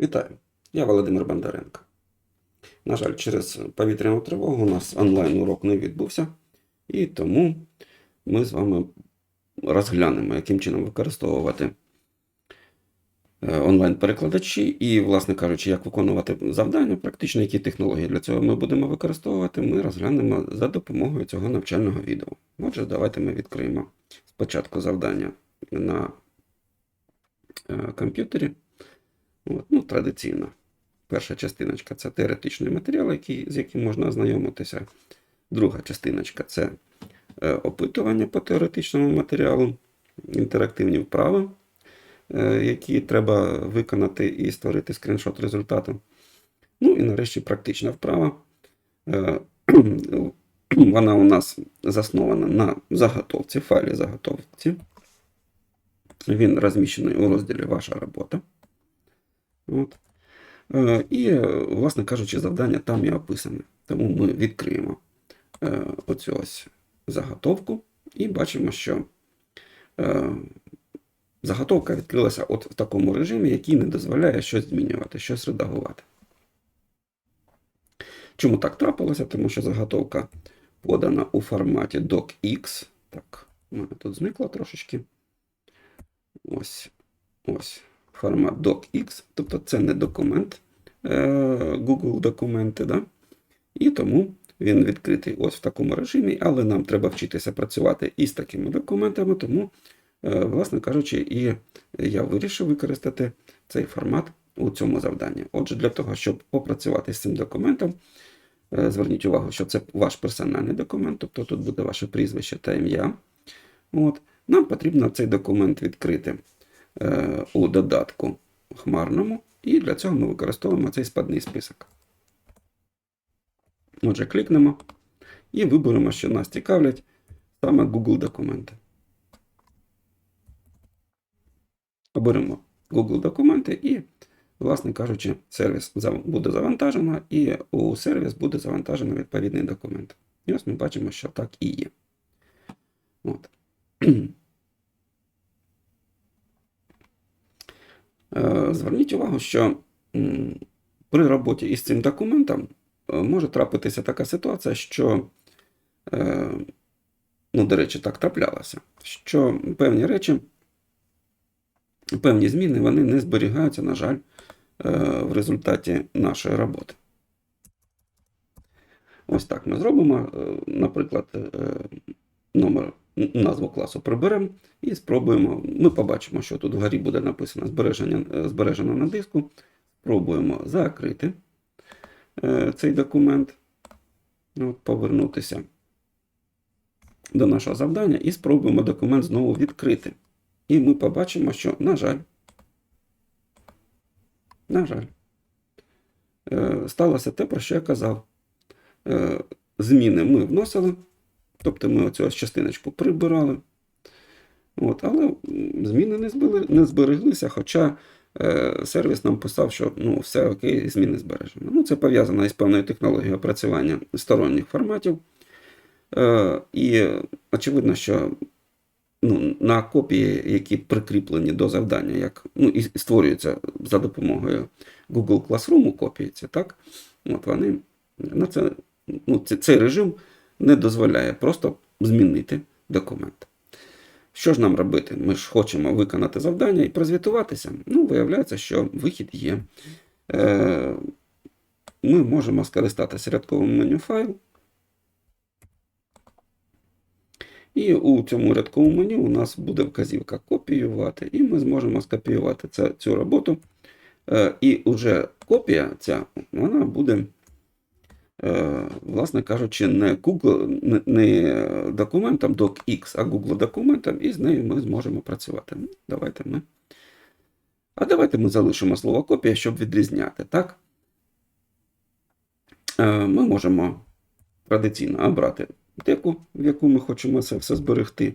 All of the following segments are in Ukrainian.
Вітаю, я Володимир Бондаренко. На жаль, через повітряну тривогу у нас онлайн-урок не відбувся, і тому ми з вами розглянемо, яким чином використовувати е, онлайн-перекладачі і, власне кажучи, як виконувати завдання, практично які технології для цього ми будемо використовувати, ми розглянемо за допомогою цього навчального відео. Отже, давайте ми відкриємо спочатку завдання на е, комп'ютері. От, ну, традиційно. Перша частиночка це теоретичний матеріал, який, з яким можна ознайомитися. Друга частиночка це е, опитування по теоретичному матеріалу, інтерактивні вправи, е, які треба виконати і створити скріншот результату. Ну і нарешті практична вправа. Е, вона у нас заснована на заготовці, файлі заготовці. Він розміщений у розділі Ваша робота. От. Е, І, е, власне кажучи, завдання там і описане. Тому ми відкриємо е, оцю ось заготовку і бачимо, що заготовка відкрилася от в такому режимі, який не дозволяє щось змінювати, щось редагувати. Чому так трапилося? Тому що заготовка подана у форматі docx. Так, у мене тут зникло трошечки. Ось. Ось формат docx, тобто це не документ е, Google документи, да? і тому він відкритий ось в такому режимі, але нам треба вчитися працювати із такими документами, тому, е, власне кажучи, і я вирішив використати цей формат у цьому завданні. Отже, для того, щоб попрацювати з цим документом, е, зверніть увагу, що це ваш персональний документ, тобто тут буде ваше прізвище та ім'я. От. Нам потрібно цей документ відкрити у додатку хмарному, і для цього ми використовуємо цей спадний список. Отже, клікнемо і виберемо, що нас цікавлять саме Google документи. Оберемо Google документи і, власне кажучи, сервіс буде завантажено, і у сервіс буде завантажено відповідний документ. І ось ми бачимо, що так і є. От. Зверніть увагу, що при роботі із цим документом е, може трапитися така ситуація, що, е, ну, до речі, так траплялося, що певні речі, певні зміни вони не зберігаються, на жаль, е, в результаті нашої роботи. Ось так ми зробимо. Е, Наприклад, е, номер, назву класу приберемо і спробуємо. Ми побачимо, що тут вгорі буде написано збереження, е, збережено на диску. Спробуємо закрити е, цей документ, повернутися до нашого завдання і спробуємо документ знову відкрити. І ми побачимо, що, на жаль, на жаль, е, сталося те, про що я казав. Зміни ми вносили, тобто ми оцю частиночку прибирали. От, але зміни не, збили, не збереглися, хоча е, сервіс нам писав, що ну, все окей, зміни збережено. Ну, це пов'язано із певною технологією опрацювання сторонніх форматів. Е, і очевидно, що ну, на копії, які прикріплені до завдання, як, ну, і створюються за допомогою Google Classroom, копіються, так? От вони на це, ну, це, цей режим не дозволяє просто змінити документ. Що ж нам робити? Ми ж хочемо виконати завдання і прозвітуватися. Ну, виявляється, що вихід є. Е, ми можемо скористатися рядковим меню файл. І у цьому рядковому меню у нас буде вказівка копіювати, і ми зможемо скопіювати цю роботу. Е, і вже копія ця вона буде, власне кажучи, не Google, не, не документом docx, а Google документом, і з нею ми зможемо працювати. Ну, Давайте ми. А давайте ми залишимо слово копія, щоб відрізняти, так? Е, Ми можемо традиційно обрати теку, в яку ми хочемо це все зберегти.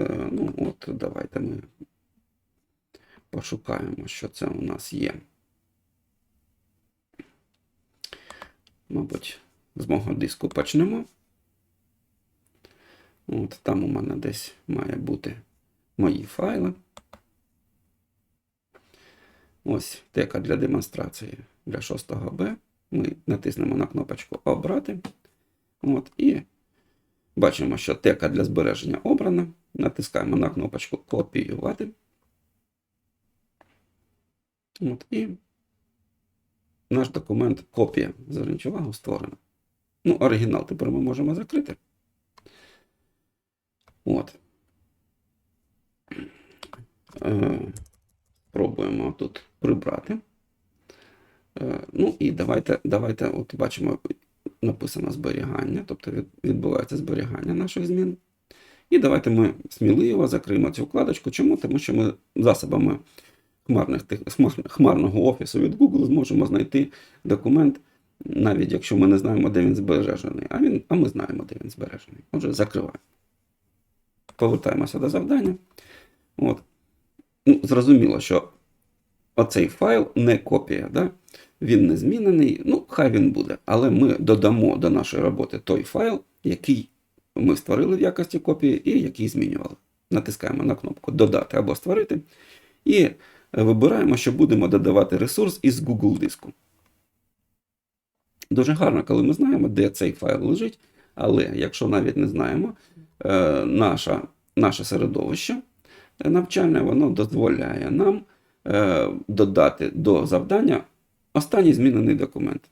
Е, Ну, от, давайте ми пошукаємо, що це у нас є. Мабуть, з мого диску почнемо. От там у мене десь має бути мої файли. Ось тека для демонстрації для 6 Б. Ми натиснемо на кнопочку Обрати. От, і бачимо, що тека для збереження обрана. Натискаємо на кнопочку Копіювати. От, і наш документ копія. Зверніть увагу, створена. Ну, оригінал тепер ми можемо закрити. От. Е, Пробуємо тут прибрати. Е, Ну і давайте, давайте, от бачимо, написано зберігання, тобто від- відбувається зберігання наших змін. І давайте ми сміливо закриємо цю вкладочку. Чому? Тому що ми засобами хмарних, хмарного офісу від Google зможемо знайти документ, навіть якщо ми не знаємо, де він збережений. А, він, а ми знаємо, де він збережений. Отже, закриваємо. Повертаємося до завдання. От. Ну, зрозуміло, що оцей файл не копія. Да? Він не змінений. Ну, хай він буде. Але ми додамо до нашої роботи той файл, який ми створили в якості копії і який змінювали. Натискаємо на кнопку Додати або створити. І вибираємо, що будемо додавати ресурс із Google диску. Дуже гарно, коли ми знаємо, де цей файл лежить. Але якщо навіть не знаємо, е, наша, наше середовище навчальне воно дозволяє нам е, додати до завдання останній змінений документ.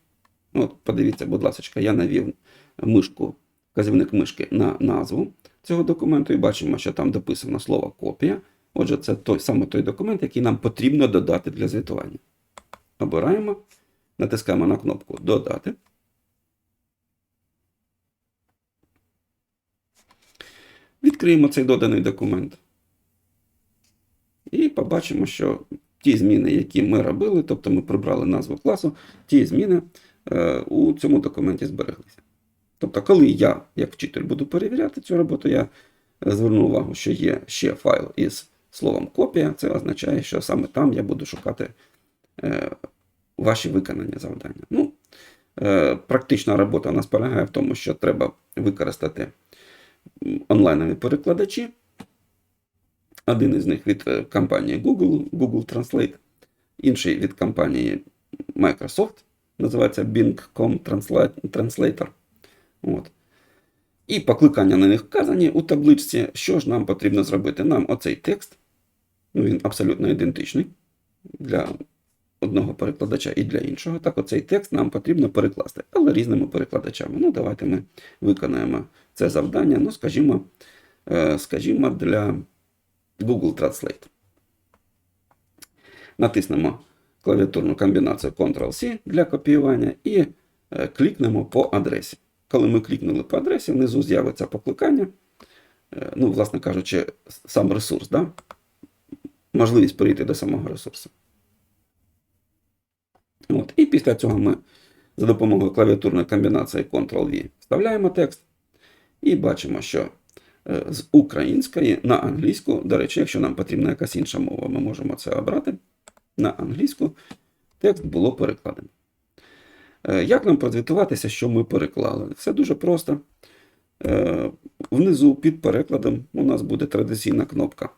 От, подивіться, будь ласка, я навів мишку, вказівник мишки на назву цього документу і бачимо, що там дописано слово копія. Отже, це той саме той документ, який нам потрібно додати для звітування. Обираємо, натискаємо на кнопку Додати. Відкриємо цей доданий документ. І побачимо, що ті зміни, які ми робили, тобто ми прибрали назву класу, ті зміни е, у цьому документі збереглися. Тобто, коли я, як вчитель, буду перевіряти цю роботу, я зверну увагу, що є ще файл із словом копія. Це означає, що саме там я буду шукати е, ваші виконання завдання. Ну, е, практична робота у нас полягає в тому, що треба використати онлайнові перекладачі. Один із них від е, компанії Google, Google Translate, інший від компанії Microsoft, називається Bing.com Transla- Translator. От. І покликання на них вказані у табличці. Що ж нам потрібно зробити? Нам оцей текст, ну він абсолютно ідентичний для одного перекладача і для іншого. Так, оцей текст нам потрібно перекласти, але різними перекладачами. Ну, давайте ми виконаємо це завдання, ну, скажімо, е, скажімо, для Google Translate. Натиснемо клавіатурну комбінацію Ctrl-C для копіювання і е, клікнемо по адресі. Коли ми клікнули по адресі, внизу з'явиться покликання. Е, Ну, власне кажучи, сам ресурс, да? можливість перейти до самого ресурсу. От. І після цього ми за допомогою клавіатурної комбінації Ctrl-V вставляємо текст і бачимо, що е, з української на англійську, до речі, якщо нам потрібна якась інша мова, ми можемо це обрати. На англійську текст було перекладено. Е, Як нам прозвітуватися, що ми переклали? Все дуже просто. Е, Внизу під перекладом у нас буде традиційна кнопка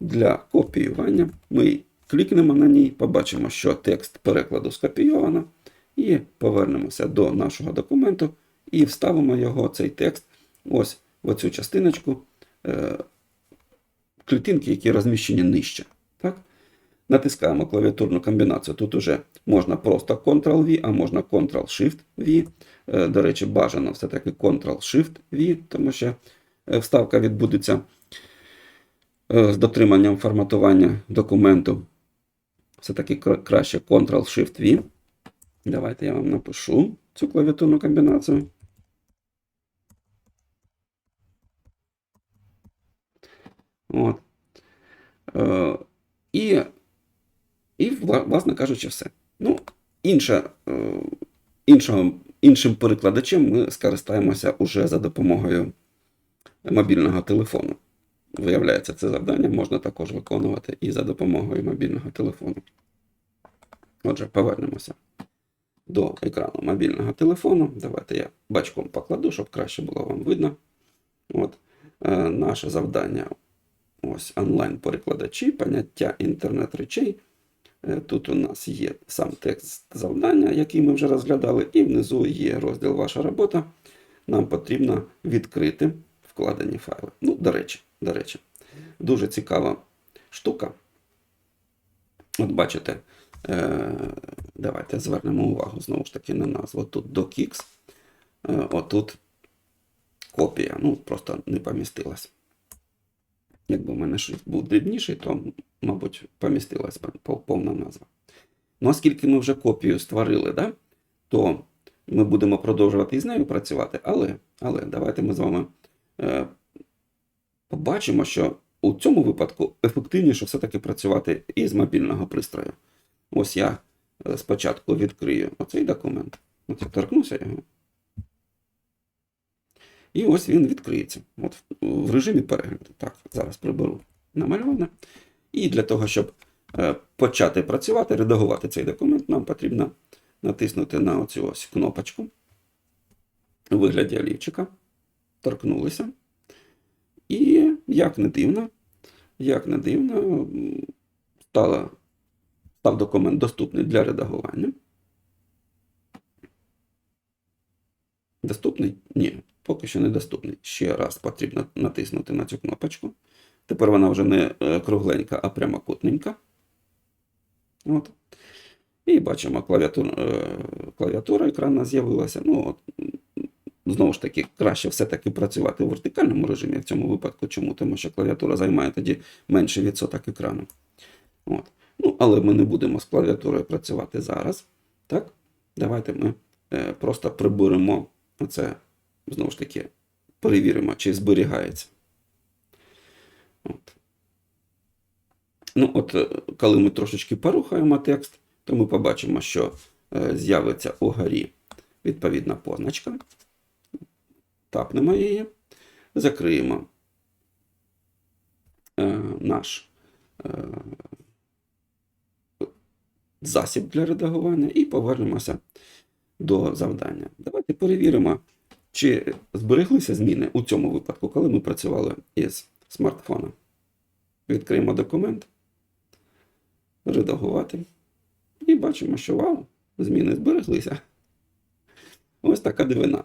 для копіювання. Ми клікнемо на ній, побачимо, що текст перекладу скопійовано, і повернемося до нашого документу і вставимо його, цей текст, ось в оцю частиночку е, клітинки, які розміщені нижче. Так? Натискаємо клавіатурну комбінацію. Тут уже можна просто Ctrl-V, а можна Ctrl-Shift-V. Е, До речі, бажано все-таки Ctrl-Shift-V, тому що е, вставка відбудеться е, з дотриманням форматування документу. Все-таки краще Ctrl-Shift-V. Давайте я вам напишу цю клавіатурну комбінацію. От. І, і, власне кажучи, все. Ну, інше, е, іншого, іншим перекладачем ми скористаємося уже за допомогою мобільного телефону. Виявляється, це завдання можна також виконувати і за допомогою мобільного телефону. Отже, повернемося до екрану мобільного телефону. Давайте я бачком покладу, щоб краще було вам видно. От, е, наше завдання ось онлайн-перекладачі, поняття інтернет речей. Е, Тут у нас є сам текст завдання, який ми вже розглядали, і внизу є розділ Ваша робота. Нам потрібно відкрити вкладені файли. Ну, до речі, до речі, дуже цікава штука. От бачите, е, давайте звернемо увагу знову ж таки на назву. Тут docx, е, отут копія. Ну, просто не помістилась. Якби в мене шрифт був дрібніший, то, мабуть, помістилась повна назва. Ну, оскільки ми вже копію створили, да, то ми будемо продовжувати із нею працювати, але, але давайте ми з вами е, побачимо, що у цьому випадку ефективніше все-таки працювати із мобільного пристрою. Ось я е, спочатку відкрию оцей документ, я торкнуся його. І ось він відкриється. От в- в режимі перегляду. Так, зараз приберу намальоване. І для того, щоб е, почати працювати, редагувати цей документ, нам потрібно натиснути на оцю ось кнопочку у вигляді олівчика. Торкнулися. І як не дивно, як не дивно, стала, став документ доступний для редагування. Доступний? Ні, поки що не доступний. Ще раз потрібно натиснути на цю кнопочку. Тепер вона вже не е, кругленька, а прямокутненька. От. І бачимо, клавіатура, е, клавіатура екрана з'явилася. Ну, от, знову ж таки, краще все-таки працювати в вертикальному режимі в цьому випадку. Чому? Тому що клавіатура займає тоді менший відсоток екрану. От. Ну, але ми не будемо з клавіатурою працювати зараз. Так? Давайте ми е, просто приберемо оце, знову ж таки, перевіримо, чи зберігається. От. Ну, от, е, коли ми трошечки порухаємо текст, то ми побачимо, що е, з'явиться угорі відповідна позначка. Тапнемо її, закриємо е, наш засіб для редагування і повернемося до завдання. Давайте перевіримо, чи збереглися зміни у цьому випадку, коли ми працювали із смартфона. Відкриємо документ, редагувати. І бачимо, що вау, зміни збереглися. Ось така дивина.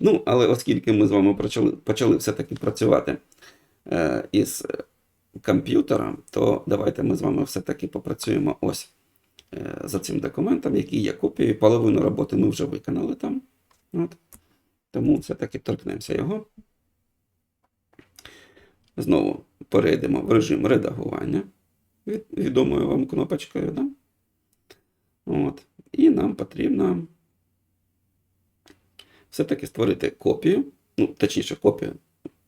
Ну, але оскільки ми з вами почали, почали все-таки працювати е, із е, комп'ютером, то давайте ми з вами все-таки попрацюємо ось е, за цим документом, який є копією. Половину роботи ми вже виконали там. От. Тому все-таки торкнемося його. Знову перейдемо в режим редагування від, відомою вам кнопочкою. Да? От. І нам потрібно все-таки створити копію, ну, точніше, копію,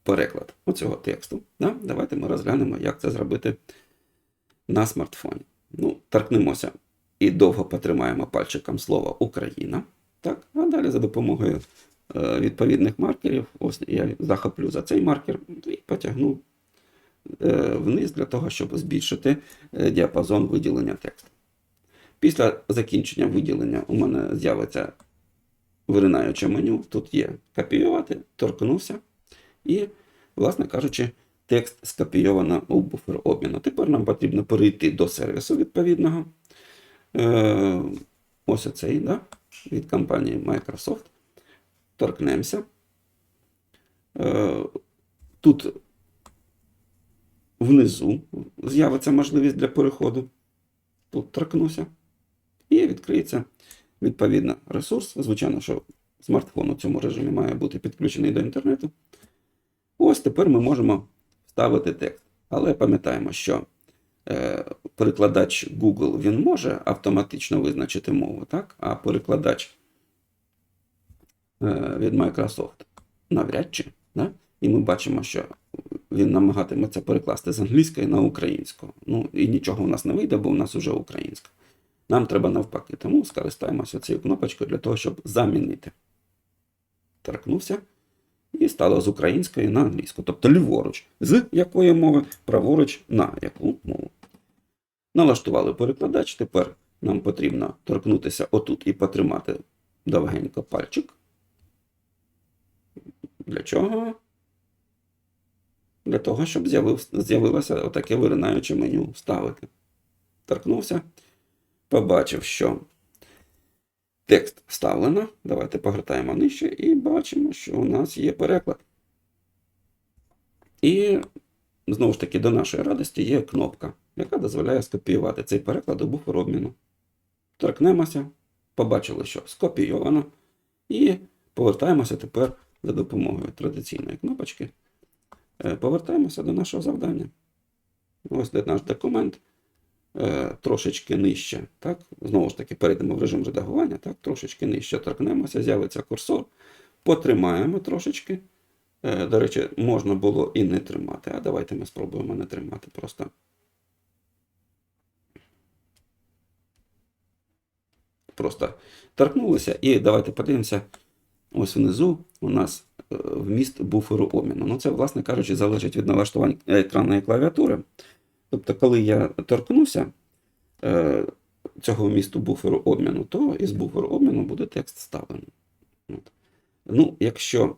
переклад оцього тексту. Да? Давайте ми розглянемо, як це зробити на смартфоні. Ну, торкнемося і довго потримаємо пальчиком слово Україна. Так? А далі за допомогою відповідних маркерів, ось я захоплю за цей маркер і потягну е, вниз для того, щоб збільшити е, діапазон виділення тексту. Після закінчення виділення у мене з'явиться виринаюче меню. Тут є копіювати, торкнувся. І, власне кажучи, текст скопійовано у буфер обміну. Тепер нам потрібно перейти до сервісу відповідного. Е, ось оцей, да, від компанії Microsoft. Торкнемося. Е, тут внизу з'явиться можливість для переходу. Тут торкнуся. І відкриється відповідно ресурс. Звичайно, що смартфон у цьому режимі має бути підключений до інтернету. Ось тепер ми можемо вставити текст. Але пам'ятаємо, що е, перекладач Google він може автоматично визначити мову, так? а перекладач від Microsoft навряд чи. Да? І ми бачимо, що він намагатиметься перекласти з англійської на українську. Ну і нічого у нас не вийде, бо у нас вже українська. Нам треба навпаки, тому скористаємося цією кнопочкою для того, щоб замінити. Торкнувся і стало з української на англійську. Тобто ліворуч, з якої мови, праворуч на яку мову. Налаштували перекладач. Тепер нам потрібно торкнутися отут і потримати довгенько пальчик. Для чого? Для того, щоб з'явилося отаке виринаюче меню вставити. Торкнувся. побачив, що текст вставлено. Давайте погортаємо нижче і бачимо, що у нас є переклад. І знову ж таки до нашої радості є кнопка, яка дозволяє скопіювати цей переклад у буфер обміну. Торкнемося, побачили, що скопійовано. І повертаємося тепер за допомогою традиційної кнопочки. Е, Повертаємося до нашого завдання. Ось де наш документ. Е, Трошечки нижче. Так? Знову ж таки, перейдемо в режим редагування, так? трошечки нижче торкнемося, з'явиться курсор, потримаємо трошечки. Е, До речі, можна було і не тримати. А давайте ми спробуємо не тримати просто. Просто торкнулися. І давайте подивимося. Ось внизу у нас е, вміст буферу обміну. Ну, це, власне кажучи, залежить від налаштувань екранної клавіатури. Тобто, коли я торкнуся е, цього вмісту буферу обміну, то із буферу обміну буде текст вставлений. Ну, якщо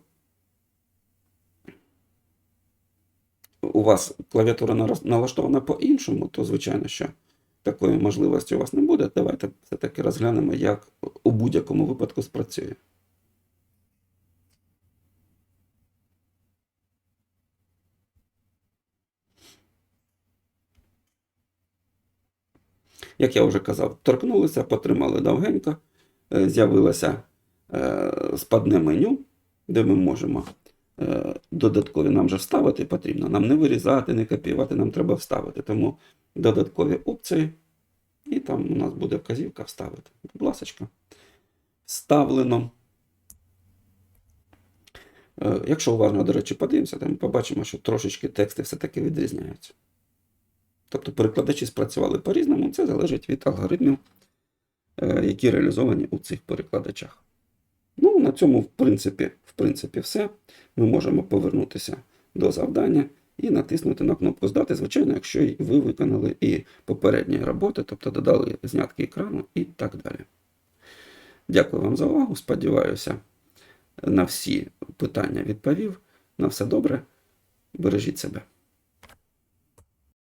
у вас клавіатура налаштована по-іншому, то звичайно, що такої можливості у вас не буде. Давайте все-таки розглянемо, як у будь-якому випадку спрацює. Як я вже казав, торкнулися, потримали довгенько, е, з'явилося е, спадне меню, де ми можемо е, додаткові нам же вставити потрібно. Нам не вирізати, не копіювати, нам треба вставити. Тому додаткові опції, і там у нас буде вказівка вставити. Будь ласочка, вставлено. Якщо уважно, до речі, подивимося, то ми побачимо, що трошечки тексти все-таки відрізняються. Тобто перекладачі спрацювали по-різному, це залежить від алгоритмів, е, які реалізовані у цих перекладачах. Ну, на цьому, в принципі, в принципі, все. Ми можемо повернутися до завдання і натиснути на кнопку Здати, звичайно, якщо ви виконали і попередні роботи, тобто додали знятки екрану і так далі. Дякую вам за увагу. Сподіваюся, на всі питання відповів. На все добре. Бережіть себе.